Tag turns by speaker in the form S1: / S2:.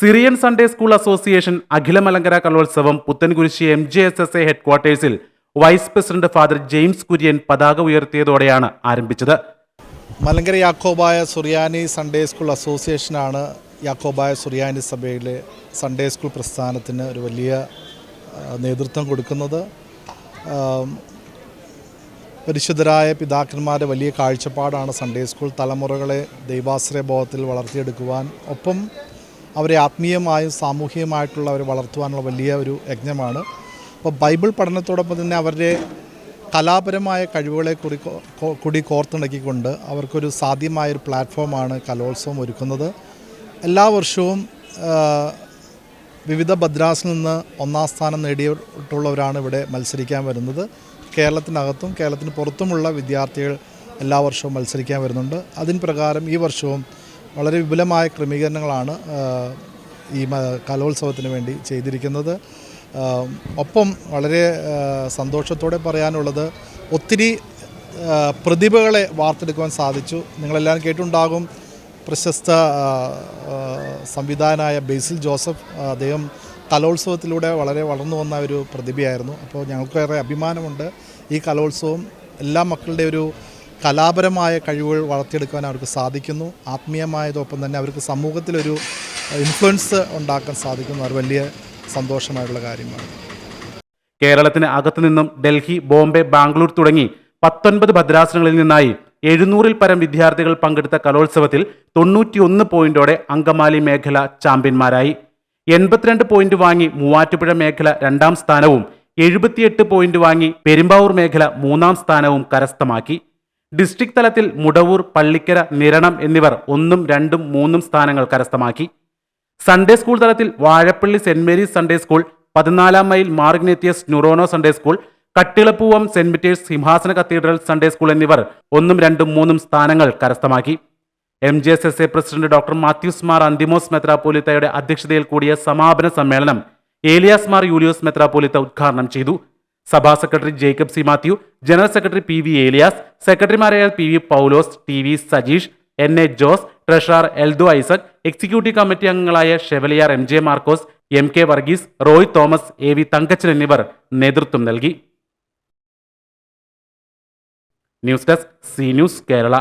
S1: Syrian Sunday school association അഖില മലങ്കര കലോത്സവം പുത്തൻകുരിശി M J S S A ഹെഡ്ക്വാർട്ടേഴ്സിൽ vice president father James Kurian പതാക ഉയർത്തിയതോടെയാണ് ആരംഭിച്ചത്.
S2: മലങ്കര യാക്കോബായ സുറിയാനി സൺഡേ സ്കൂൾ അസോസിയേഷനാണ് യാക്കോബായ സുറിയാനി സഭയിലെ സൺഡേ സ്കൂൾ പ്രസ്ഥാനത്തിന് ഒരു വലിയ നേതൃത്വം കൊടുക്കുന്നത്. പരിശുദ്ധരായ പിതാക്കന്മാരുടെ വലിയ കാഴ്ചപ്പാടാണ് സൺഡേ സ്കൂൾ തലമുറകളെ ദൈവാശ്രയ ബോധത്തിൽ വളർത്തിയെടുക്കുവാൻ. ഒപ്പം അവരെ ആത്മീയമായും സാമൂഹികമായിട്ടുള്ള അവരെ വളർത്തുവാനുള്ള വലിയ ഒരു യജ്ഞമാണ്. അപ്പോൾ ബൈബിൾ പഠനത്തോടൊപ്പം തന്നെ അവരുടെ കലാപരമായ കഴിവുകളെ കുറി കൂടി കോർത്തിണക്കിക്കൊണ്ട് അവർക്കൊരു സാധ്യമായൊരു പ്ലാറ്റ്ഫോമാണ് കലോത്സവം ഒരുക്കുന്നത്. എല്ലാ വർഷവും വിവിധ ഭദ്രാസിൽ നിന്ന് ഒന്നാം സ്ഥാനം നേടിയിട്ടുള്ളവരാണ് ഇവിടെ മത്സരിക്കാൻ വരുന്നത്. കേരളത്തിനകത്തും കേരളത്തിന് പുറത്തുമുള്ള വിദ്യാർത്ഥികൾ എല്ലാ വർഷവും മത്സരിക്കാൻ വരുന്നുണ്ട്. അതിന് പ്രകാരം ഈ വർഷവും വളരെ വിപുലമായ ക്രമീകരണങ്ങളാണ് ഈ കലോത്സവത്തിന് വേണ്ടി ചെയ്തിരിക്കുന്നത്. ഒപ്പം വളരെ സന്തോഷത്തോടെ പറയാനുള്ളത് ഒത്തിരി പ്രതിഭകളെ വാർത്തെടുക്കുവാൻ സാധിച്ചു. നിങ്ങളെല്ലാവരും കേട്ടുണ്ടാകും പ്രശസ്ത ആ, ബേസിൽ ജോസഫ് അദ്ദേഹം കലോത്സവത്തിലൂടെ വളരെ വളർന്നു വന്ന ഒരു പ്രതിഭയായിരുന്നു. അപ്പോൾ ഞങ്ങൾക്കേറെ അഭിമാനമുണ്ട് ഈ കലോത്സവം. എല്ലാ മക്കളുടെ ഒരു കലാപരമായ കഴിവുകൾ വളർത്തിയെടുക്കാൻ അവർക്ക് സാധിക്കുന്നു. ആത്മീയമായതൊപ്പം തന്നെ അവർക്ക് സമൂഹത്തിലൊരു ഇൻഫ്ലുവൻസ് ഉണ്ടാക്കാൻ സാധിക്കുന്നു. അത് വലിയ സന്തോഷമായിട്ടുള്ള കാര്യമാണ്.
S1: കേരളത്തിന് അകത്തു നിന്നും ഡൽഹി ബോംബെ ബാംഗ്ലൂർ തുടങ്ങി പത്തൊൻപത് ഭദ്രാസനങ്ങളിൽ നിന്നായി എഴുന്നൂറിൽ പരം വിദ്യാർത്ഥികൾ പങ്കെടുത്ത കലോത്സവത്തിൽ തൊണ്ണൂറ്റിയൊന്ന് പോയിന്റോടെ അങ്കമാലി മേഖല ചാമ്പ്യന്മാരായി. എൺപത്തിരണ്ട് പോയിന്റ് വാങ്ങി മൂവാറ്റുപുഴ മേഖല രണ്ടാം സ്ഥാനവും എഴുപത്തിയെട്ട് പോയിന്റ് വാങ്ങി പെരുമ്പാവൂർ മേഖല മൂന്നാം സ്ഥാനവും കരസ്ഥമാക്കി. ഡിസ്ട്രിക്ട് തലത്തിൽ മുടവൂർ പള്ളിക്കര നിരണം എന്നിവർ ഒന്നും രണ്ടും മൂന്നും സ്ഥാനങ്ങൾ കരസ്ഥമാക്കി. സൺഡേ സ്കൂൾ തലത്തിൽ Vazhappally Saint Mary's Sunday school പതിനാലാം മൈൽ മാർഗ്നേത്യസ് ന്യൂറോനോ സൺഡേ സ്കൂൾ കട്ടിളപ്പൂവം സെന്റ് മിറ്റേഴ്സ് സിംഹാസന കത്തീഡ്രൽ സൺഡേ സ്കൂൾ എന്നിവർ ഒന്നും രണ്ടും മൂന്നും സ്ഥാനങ്ങൾ കരസ്ഥമാക്കി. M G S S A president doctor Mathews Mar Anthimos മെത്രാപ്പോലിത്തയുടെ അധ്യക്ഷതയിൽ കൂടിയ സമാപന സമ്മേളനം ഏലിയാസ് മാർ യൂലിയോസ് മെത്രാപ്പോലിത്ത ഉദ്ഘാടനം ചെയ്തു. സഭാ secretary Jacob C Mathew general secretary P V Eliyas സെക്രട്ടറിമാരായ P V Paulose T V Sajeesh N A Jose treasurer Eldho Isaac executive committee അംഗങ്ങളായ chevalier M J Markose M K Varghese Roy Thomas A V Thankachan എന്നിവർ നേതൃത്വം നൽകി. News desk C news Kerala.